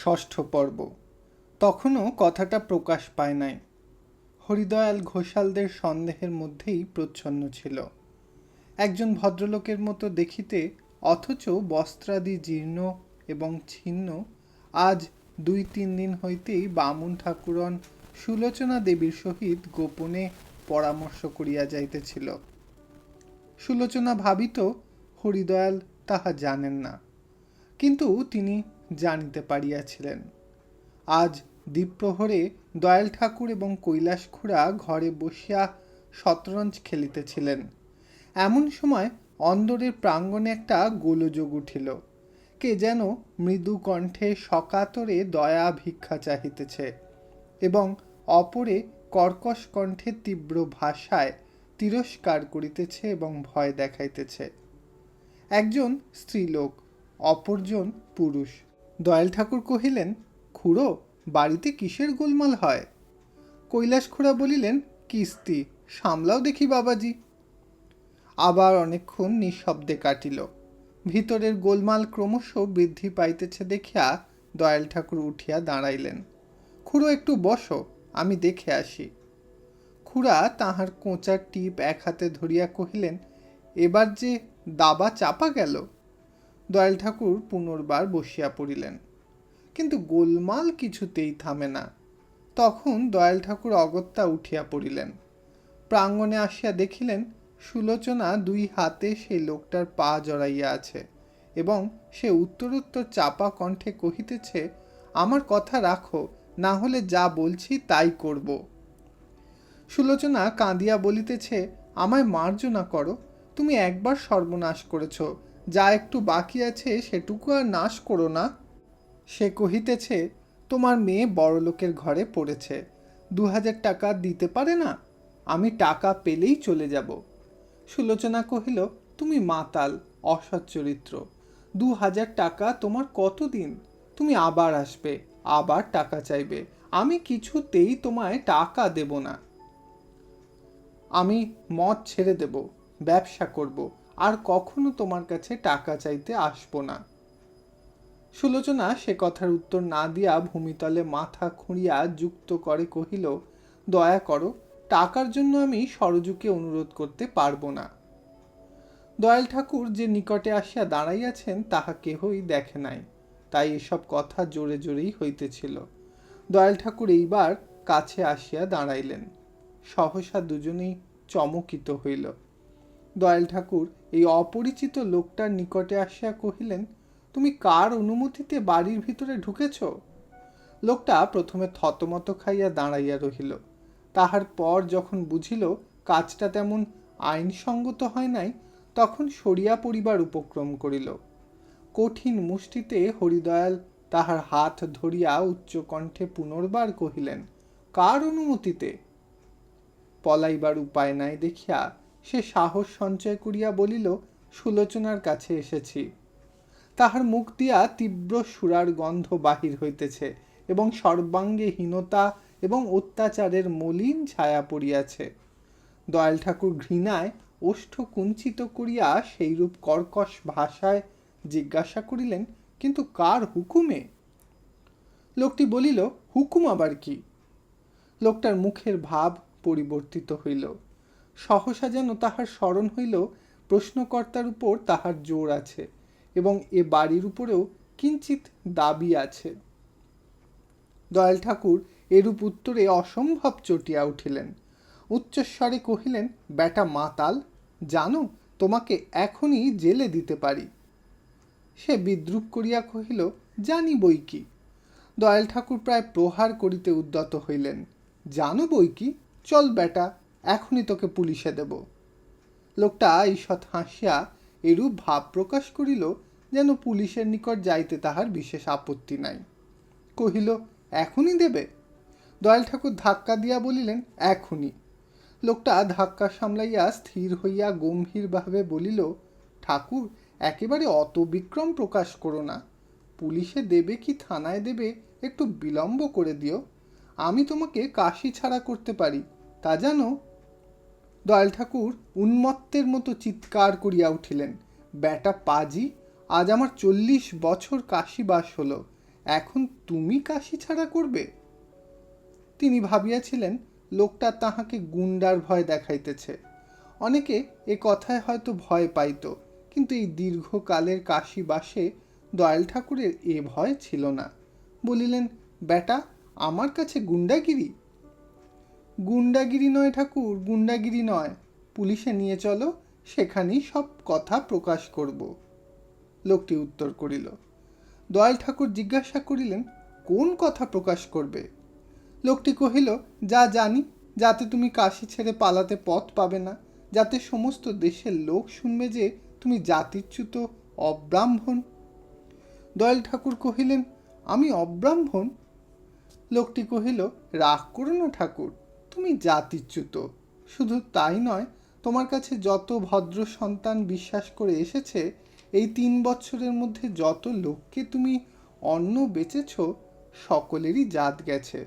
ষষ্ঠ পর্ব। তখনও কথাটা প্রকাশ পায় নাই। হরিদয়াল ঘোষালদের সন্দেহের মধ্যেই প্রচ্ছন্ন ছিল। একজন ভদ্রলোকের মতো দেখিতে অথচ বস্ত্রাদি জীর্ণ এবং ছিন্ন আজ দুই তিন দিন হইতেই বামুন ঠাকুরন সুলোচনা দেবীর সহিত গোপনে পরামর্শ করিয়া যাইতেছিল। সুলোচনা ভাবিত হরিদয়াল তাহা জানেন না। কিন্তু তিনি জানিতে পারিয়াছিলেন। আজ দ্বীপ্রহরে দয়াল ঠাকুর এবং কৈলাস খুড়া ঘরে বসিয়া শতরঞ্জ খেলিতেছিলেন। এমন সময় অন্দরের প্রাঙ্গণে একটা গোলযোগ উঠিল। কে যেন মৃদু কণ্ঠে সকাতরে দয়া ভিক্ষা চাহিতেছে এবং অপরে কর্কশ কণ্ঠে তীব্র ভাষায় তিরস্কার করিতেছে এবং ভয় দেখাইতেছে। একজন স্ত্রীলোক, অপরজন পুরুষ। দয়াল ঠাকুর কহিলেন, খুড়ো, বাড়িতে কিসের গোলমাল হয়? কৈলাস খুড়া বলিলেন, কিস্তি, সামলাও দেখি বাবাজি। আবার অনেকক্ষণ নিঃশব্দে কাটিল। ভিতরের গোলমাল ক্রমশ বৃদ্ধি পাইতেছে দেখিয়া দয়াল ঠাকুর উঠিয়া দাঁড়াইলেন। খুড়ো, একটু বসো, আমি দেখে আসি। খুড়া তাহার কোঁচার টিপ এক হাতে ধরিয়া কহিলেন, এবার যে দাবা চাপা গেল দয়াল ঠাকুর পুনর্বার বসিয়া পড়িলেন। কিন্তু গোলমাল কিছুতেই থামে না। তখন দয়াল ঠাকুর অগত্যা উঠিয়া পড়িলেন। প্রাঙ্গণে আসিয়া দেখিলেন সুলোচনা দুই হাতে সেই লোকটার পা জড়াইয়া আছে এবং সে উত্তরোত্তর চাপা কণ্ঠে কহিতেছে, আমার কথা রাখো, না হলে যা বলছি তাই করব। সুলোচনা কাঁদিয়া বলিতেছে, আমায় মার্জনা করো, তুমি একবার সর্বনাশ করেছ যা একটু বাকি আছে সেটুকু আর নাশ করো না। সে কহিতেছে, তোমার মেয়ে বড়লোকের ঘরে পড়েছে। দু হাজার টাকা দিতে পারে না? আমি টাকা পেলেই চলে যাব। সুলোচনা কহিল, তুমি মাতাল, অসৎ চরিত্র। দু হাজার টাকা তোমার কতদিন? তুমি আবার আসবে, আবার টাকা চাইবে। আমি কিছুতেই তোমায় টাকা দেব না। আমি মদ ছেড়ে দেব, ব্যবসা করব আর কখনো তোমার কাছে টাকা চাইতে আসব না। সুলোচনা সে কথার উত্তর না দিয়া ভূমিতলে মাথা খুঁড়িয়া যুক্ত করে কহিল, দয়া করো, টাকার জন্য আমি সরজুকে অনুরোধ করতে পারব না। দয়াল ঠাকুর যে নিকটে আসিয়া দাঁড়াইয়াছেন, তাহা কেহই দেখে নাই। তাই এসব কথা জোরে জোরেই হইতেছিল। দয়াল ঠাকুর এইবার কাছে আসিয়া দাঁড়াইলেন। সহসা দুজনেই চমকিত হইল। দয়াল ঠাকুর, এই অপরিচিত লোকটার নিকটে আসিয়া কহিলেন, তুমি কার অনুমতিতে বাড়ির ভিতরে ঢুকেছ? লোকটা প্রথমে থতমত খাইয়া দাঁড়াইয়া রহিল। তাহার পর যখন বুঝিল কাজটা তেমন আইনসঙ্গত হয় নাই, তখন সরিয়া পড়িবার উপক্রম করিল। কঠিন মুষ্টিতে হরিদয়াল তাহার হাত ধরিয়া উচ্চ কণ্ঠে পুনর্বার কহিলেন, কার অনুমতিতে? পলাইবার উপায় নাই দেখিয়া সে সাহস সঞ্চয় করিয়া বলিল, সুলোচনার কাছে এসেছি। তাহার মুখ দিয়া তীব্র সুরার গন্ধ বাহির হইতেছে এবং সর্বাঙ্গে হীনতা এবং অত্যাচারের মলিন ছায়া পড়িয়াছে। দয়াল ঠাকুর ঘৃণায় ওষ্ঠ কুঞ্চিত করিয়া সেইরূপ কর্কশ ভাষায় জিজ্ঞাসা করিলেন, কিন্তু কার হুকুমে? লোকটি বলিল, হুকুম আবার কি? লোকটার মুখের ভাব পরিবর্তিত হইল। সহসা যেন তাহার স্মরণ হইল প্রশ্নকর্তার উপর তাহার জোর আছে এবং এ বাড়ির উপরেও কিঞ্চিত দাবি আছে। দয়াল ঠাকুর এরূপ উত্তরে অসম্ভব চটিয়া উঠিলেন। উচ্চস্বরে কহিলেন, বেটা মাতাল, জানো, তোমাকে এখনই জেলে দিতে পারি। সে বিদ্রুপ করিয়া কহিল, জানি বই কি? দয়াল ঠাকুর প্রায় প্রহার করিতে উদ্যত হইলেন, জানো বই কি? চল বেটা এখনই তোকে পুলিশে দেব। লোকটা ঈষৎ হাসিয়া এরূপ ভাব প্রকাশ করিল যেন পুলিশের নিকট যাইতে তাহার বিশেষ আপত্তি নাই। কহিল, এখনই দেবে? দয়াল ঠাকুর ধাক্কা দিয়া বলিলেন, এখনই। লোকটা ধাক্কা সামলাইয়া স্থির হইয়া গম্ভীরভাবে বলিল, ঠাকুর, একেবারে অত বিক্রম প্রকাশ করো না। পুলিশে দেবে কি, থানায় দেবে, একটু বিলম্ব করে দিও। আমি তোমাকে কাশি ছাড়া করতে পারি। তা জানো দয়াল ঠাকুর উন্মত্তের মতো চিৎকার করিয়া উঠিলেন, ব্যাটা পাজি, আজ আমার চল্লিশ বছর কাশিবাস হলো, এখন তুমি কাশি ছাড়া করবে? তিনি ভাবিয়াছিলেন, লোকটা তাহাকে গুন্ডার ভয় দেখাইতেছে। অনেকে এ কথায় হয়তো ভয় পাইত, কিন্তু এই দীর্ঘকালের কাশি বাসে দয়াল ঠাকুরের এ ভয় ছিল না। বলিলেন বেটা আমার কাছে গুন্ডাগিরি গুন্ডাগিরি নয় ঠাকুর, গুন্ডাগিরি নয়। পুলিশে নিয়ে চলো, সেখানেই সব কথা প্রকাশ করব। লোকটি উত্তর করিল, দয়াল ঠাকুর জিজ্ঞাসা করিলেন, কোন কথা প্রকাশ করবে? লোকটি কহিল, যা জানি, যাতে তুমি কাশি ছেড়ে পালাতে পথ পাবে না, যাতে সমস্ত দেশের লোক শুনবে যে তুমি জাতিচ্যুত অব্রাহ্মণ। দয়াল ঠাকুর কহিলেন, আমি অব্রাহ্মণ? লোকটি কহিল, রাগ করো না ঠাকুর তুমি জাতিচ্যুত। শুধু তাই নয়, তোমার কাছে যত ভদ্র সন্তান বিশ্বাস করে এসেছে, এই তিন বছরের মধ্যে যত লোককে তুমি অন্ন বেচেছ, সকলেরই জাত গেছে।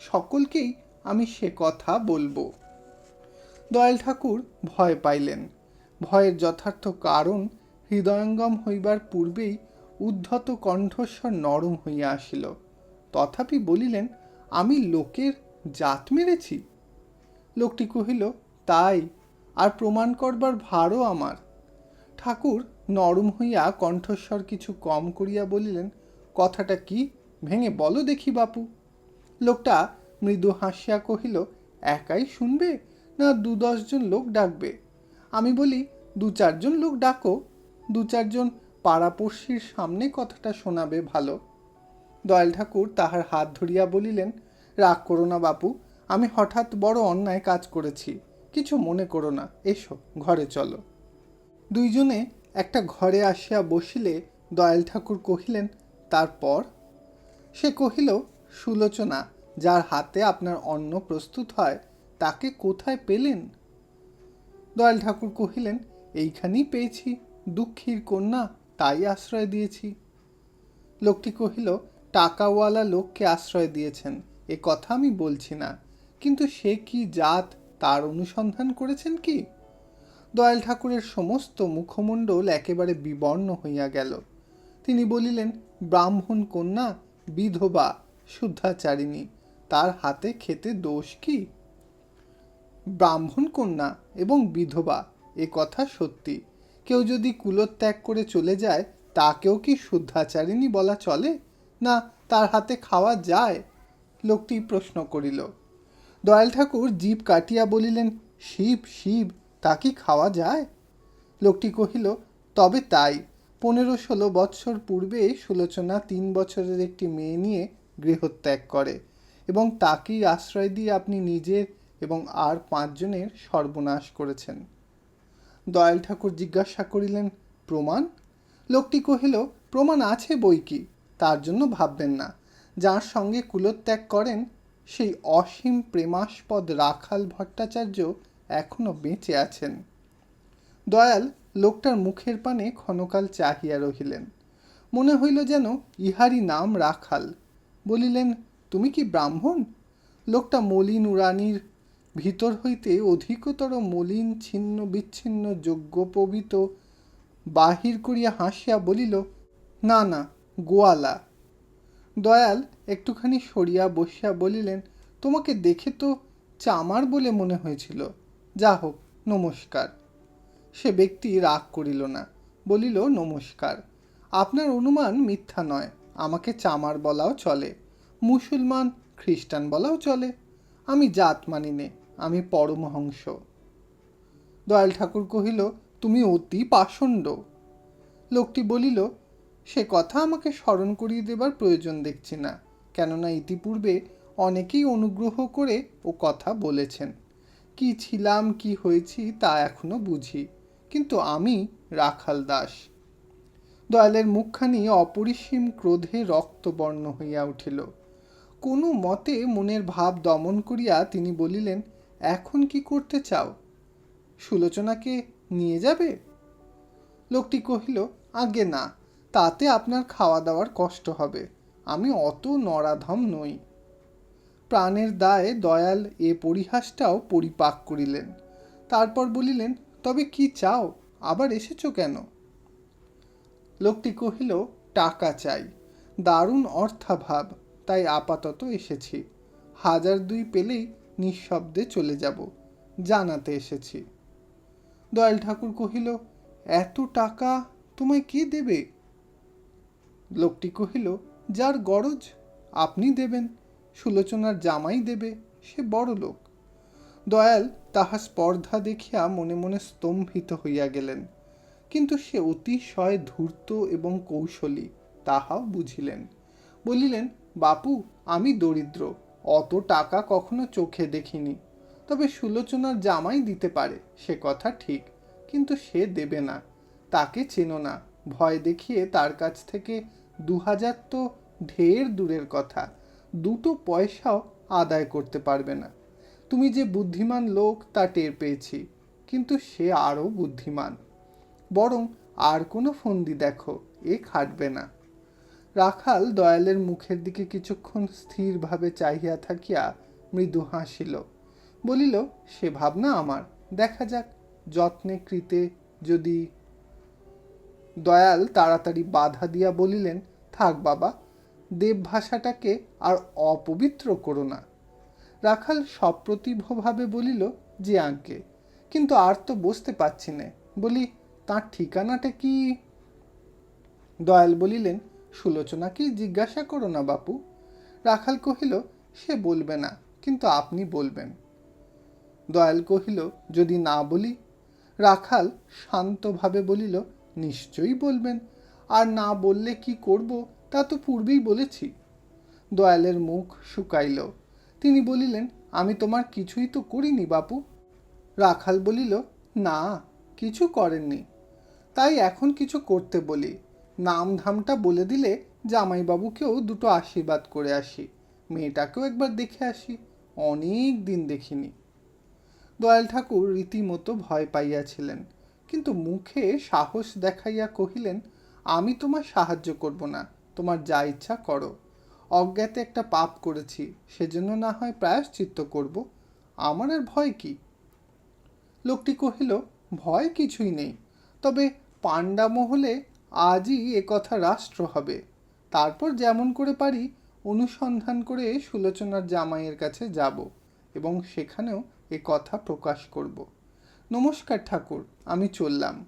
সকলকেই আমি সে কথা বলব। দয়াল ঠাকুর ভয় পাইলেন। ভয়ের যথার্থ কারণ হৃদয়ঙ্গম হইবার পূর্বেই উদ্ধত কণ্ঠস্বর নরম হইয়া আসিল। তথাপি বলিলেন, আমি লোকের জাত মেরেছি লোকটি কহিল, তাই, আর প্রমাণ করবার ভারও আমার। ঠাকুর নরম হইয়া কণ্ঠস্বর কিছু কম করিয়া বলিলেন, কথাটা কি? ভেঙে বলো দেখি বাপু। লোকটা মৃদু হাসিয়া কহিল, একাই শুনবে? না দু দশজন লোক ডাকবে? আমি বলি, দু চারজন লোক ডাকো। দু চারজন পাড়াপড়শির সামনে কথাটা শোনাবে ভালো। দয়াল ঠাকুর তাহার হাত ধরিয়া বলিলেন রাগ করো না বাপু, আমি হঠাৎ বড় অন্যায় কাজ করেছি। কিছু মনে করো না, এসো, ঘরে চলো। দুইজনে একটা ঘরে আসিয়া বসিলে দয়াল ঠাকুর কহিলেন, তারপর? সে কহিল, সুলোচনা, যার হাতে আপনার অন্ন প্রস্তুত হয়, তাকে কোথায় পেলেন? দয়াল ঠাকুর কহিলেন, এইখানেই পেয়েছি, দুঃখীর কন্যা, তাই আশ্রয় দিয়েছি। লোকটি কহিল, টাকাওয়ালা লোককে আশ্রয় দিয়েছেন এ কথা আমি বলছি না, কিন্তু সে কি জাত তার অনুসন্ধান করেছেন কি? দয়াল ঠাকুরের সমস্ত মুখমণ্ডল একেবারে বিবর্ণ হইয়া গেল। তিনি বলিলেন, ব্রাহ্মণ কন্যা, বিধবা, শুদ্ধাচারিণী, তার হাতে খেতে দোষ কি? ব্রাহ্মণ কন্যা এবং বিধবা, এ কথা সত্যি। কেউ যদি কুলোত্যাগ করে চলে যায়, তাকেও কি শুদ্ধাচারিণী বলা চলে? না, তার হাতে খাওয়া যায়? লোকটি প্রশ্ন করিল, দয়াল ঠাকুর, জীব কাটিয়া বলিলেন, শিব শিব, তা কি খাওয়া যায়? লোকটি কহিল, তবে তাই। পনেরো ষোলো বৎসর পূর্বে সুলোচনা তিন বছরের একটি মেয়ে নিয়ে গৃহত্যাগ করে এবং তাকেই আশ্রয় দিয়ে আপনি নিজের এবং আর পাঁচজনের সর্বনাশ করেছেন। দয়াল ঠাকুর জিজ্ঞাসা করিলেন, প্রমাণ? লোকটি কহিল, প্রমাণ আছে বই কি? তার জন্য ভাববেন না। যার সঙ্গে কুলত্যাগ করেন, সেই অসীম প্রেমাস্পদ রাখাল ভট্টাচার্য এখনও বেঁচে আছেন। দয়াল লোকটার মুখের পানে ক্ষণকাল চাহিয়া রহিলেন। মনে হইল যেন ইহারই নাম রাখাল। বলিলেন, তুমি কি ব্রাহ্মণ? লোকটা মলিন উড়ানির ভিতর হইতে অধিকতর মলিন, ছিন্ন, বিচ্ছিন্ন যজ্ঞোপবিত বাহির করিয়া হাসিয়া বলিল, না না, গোয়ালা। দয়াল একটুখানি সরিয়া বসিয়া বলিলেন, তোমাকে দেখে তো চামার বলে মনে হয়েছিল। যা হোক, নমস্কার। সে ব্যক্তি রাগ করিল না, বলিল, নমস্কার। আপনার অনুমান মিথ্যা নয়, আমাকে চামার বলাও চলে, মুসলমান, খ্রিস্টান বলাও চলে। আমি জাত মানি নে, আমি পরমহংস। দয়াল ঠাকুর কহিল, তুমি অতি পাষণ্ড। লোকটি বলিল সে কথা আমাকে স্মরণ করিয়ে দেবার প্রয়োজন দেখছি না। কেননা ইতিপূর্বে অনেকেই অনুগ্রহ করে ও কথা বলেছেন। কি ছিলাম, কি হয়েছি তা এখনও বুঝি, কিন্তু আমি রাখাল দাস। দয়ালের মুখখানি অপরিসীম ক্রোধে রক্তবর্ণ হইয়া উঠিল। কোনো মতে মনের ভাব দমন করিয়া তিনি বলিলেন, এখন কি করতে চাও? সুলোচনাকে নিয়ে যাবে? লোকটি কহিল, আগে না। তাতে আপনার খাওয়া দাওয়ার কষ্ট হবে। আমি অত নরাধম নই। প্রাণের দায়ে দয়াল এ পরিহাসটাও পরিপাক করিলেন। তারপর বলিলেন, তবে কি চাও? আবার এসেছ কেন? লোকটি কহিল, টাকা চাই। দারুণ অর্থাভাব। তাই আপাতত এসেছি। হাজার দুই পেলেই নিঃশব্দে চলে যাব। জানাতে এসেছি। দয়াল ঠাকুর কহিল, এত টাকা তোমায় কে দেবে? লোকটি কহিল, যার গরজ আপনি দেবেন, সুলোচনার জামাই দেবে, সে বড় লোক। দয়াল তাহা স্পর্ধা দেখিয়া মনে মনে স্তম্ভিত হইয়া গেলেন। কিন্তু সে অতিশয় ধূর্ত এবং কৌশলী, তাহাও বুঝিলেন। বলিলেন, বাপু, আমি দরিদ্র, অত টাকা কখনো চোখে দেখিনি। তবে সুলোচনার জামাই দিতে পারে, সে কথা ঠিক, কিন্তু সে দেবে না। তাকে চেনো না। ভয় দেখিয়ে তার কাছ থেকে দু হাজার তো ঢের দূরের কথা। দুটো পয়সাও আদায় করতে পারবে না। তুমি যে বুদ্ধিমান লোক তা টের পেয়েছি, কিন্তু সে আরও বুদ্ধিমান। বরং আর কোনো ফন্দি দেখো, এ খাটবে না। রাখাল দয়ালের মুখের দিকে কিছুক্ষণ স্থিরভাবে চাহিয়া থাকিয়া মৃদু হাসিল। বলিল, সে ভাবনা আমার। দেখা যাক, যত্নে কৃতে যদি। দয়াল তাড়াতাড়ি বাধা দিয়া বলিলেন থাক বাবা দেব ভাষাটাকে আর অপবিত্র করো না। রাখাল সপ্রতিভভাবে বলিল যে আঙ্কে। কিন্তু আর তো বসতে পারছি না। বলি, তার ঠিকানাটা কি? দয়াল বলিলেন সুলোচনাকে জিজ্ঞাসা করো না বাপু। রাখাল কহিল, সে বলবে না, কিন্তু আপনি বলবেন। দয়াল কহিল, যদি না বলি? রাখাল শান্তভাবে বলিল, নিশ্চয়ই বলবেন। আর না বললে কি করব তা তো পূর্বেই বলেছি। দয়ালের মুখ শুকাইল। তিনি বলিলেন, আমি তোমার কিছুই তো করিনি বাপু। রাখাল বলিল, না, কিছু করেননি। তাই এখন কিছু করতে বলি। নাম ধামটা বলে দিলে জামাইবাবুকেও দুটো আশীর্বাদ করে আসি। মেয়েটাকেও একবার দেখে আসি। অনেক দিন দেখিনি। দয়াল ঠাকুর রীতিমতো ভয় পাইয়াছিলেন। কিন্তু মুখে সাহস দেখাইয়া কহিলেন আমি তোমার সাহায্য করব না, তোমার যা ইচ্ছা করো। অজ্ঞাতে একটা পাপ করেছি, সেজন্য না হয় প্রায়শ্চিত্ত করব। আমার আর ভয় কি? লোকটি কহিল, ভয় কিছুই নেই, তবে পাণ্ডা মহলে আজই এ কথা রাষ্ট্র হবে। তারপর যেমন করে পারি, অনুসন্ধান করে সুলোচনার জামাইয়ের কাছে যাব এবং সেখানেও এ কথা প্রকাশ করব। নমস্কার ঠাকুর, আমি চললাম।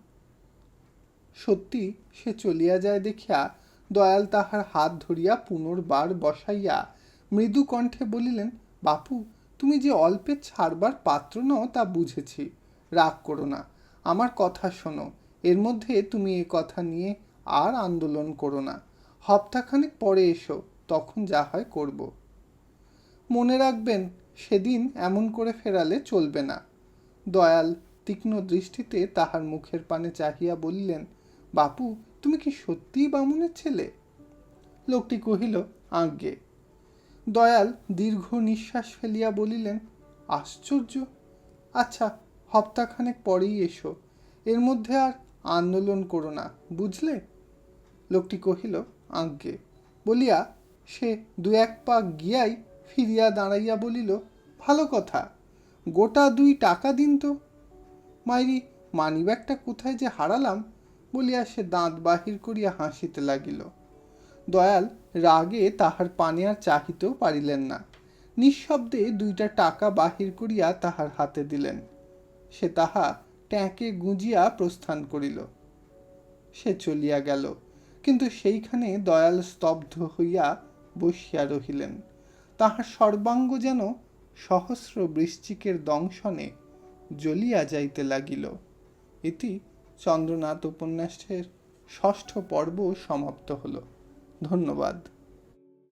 সত্যি সে চলিয়া যায় দেখিয়া দয়াল তাহার হাত ধরিয়া পুনর্বার বসাইয়া মৃদু কণ্ঠে বলিলেন, বাপু, তুমি যে অল্পে ছাড়বার পাত্র নও তা বুঝেছি। রাগ করো না। আমার কথা শোনো। এর মধ্যে তুমি এ কথা নিয়ে আর আন্দোলন করো না। হপ্তাখানেক পরে এসো, তখন যা হয় করব। মনে রাখবেন, সেদিন এমন করে ফেরালে চলবে না। দয়াল তীক্ষ্ণ দৃষ্টিতে তাহার মুখের পানে চাহিয়া বললেন বাপু, তুমি কি সত্যিই বামুনের ছেলে? লোকটি কহিল, আজ্ঞে। দয়াল দীর্ঘ নিঃশ্বাস ফেলিয়া বলিলেন, আশ্চর্য! আচ্ছা হপ্তাখানেক পরেই এসো। এর মধ্যে আর আন্দোলন করো না, বুঝলে? লোকটি কহিল, আজ্ঞে। বলিয়া সে দু এক পা গিয়াই ফিরিয়া দাঁড়াইয়া বলিল, ভালো কথা, গোটা দুই টাকা দিন তো। মাইরি, মানিব্যাগটা কোথায় যে হারালাম বলিয়া সে দাঁত বাহির করিয়া হাসিতে লাগিল। দয়াল রাগে তাহার পানে আর চাহিতেও পারিলেন না। নিঃশব্দে দুইটা টাকা বাহির করিয়া তাহার হাতে দিলেন। সে তাহা ট্যাঁকে গুঁজিয়া প্রস্থান করিল। সে চলিয়া গেল, কিন্তু সেইখানে দয়াল স্তব্ধ হইয়া বসিয়া রহিলেন। তাহার সর্বাঙ্গ যেন সহস্র বৃশ্চিকের দংশনে জ্বলিয়া যাইতে লাগিল। ইতি চন্দ্রনাথ উপন্যাসের ষষ্ঠ পর্ব সমাপ্ত হলো। ধন্যবাদ।